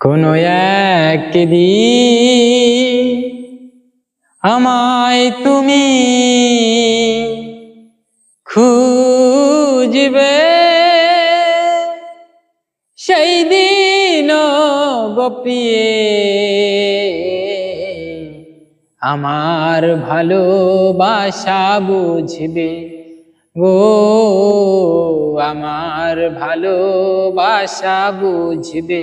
কোনো একদিন আমায় তুমি খুঁজবে। সেই দিন গপিয়ে আমার ভালোবাসা বুঝবে গো, আমার ভালোবাসা বুঝবে।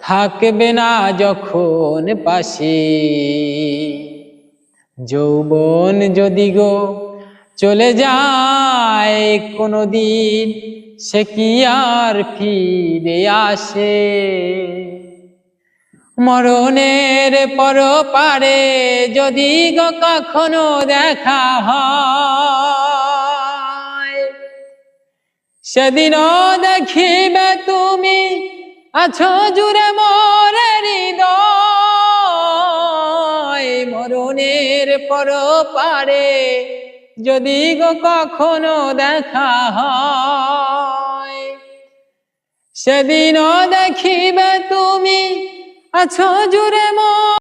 থাকবে না যখন পাশে। যৌবন যদি গো চলে যায় কোনো দিন সে কি আর ফিরে আসে? মরণের পর পারে যদি গো কখনো দেখা হয়, সেদিনও দেখিবে তুমি আছো জুড়ে মোর হৃদয়, মরণের পর পারে যদি গো কখনো দেখা হয়, সেদিনও দেখিবে তুমি। আছো জুড়ে মরে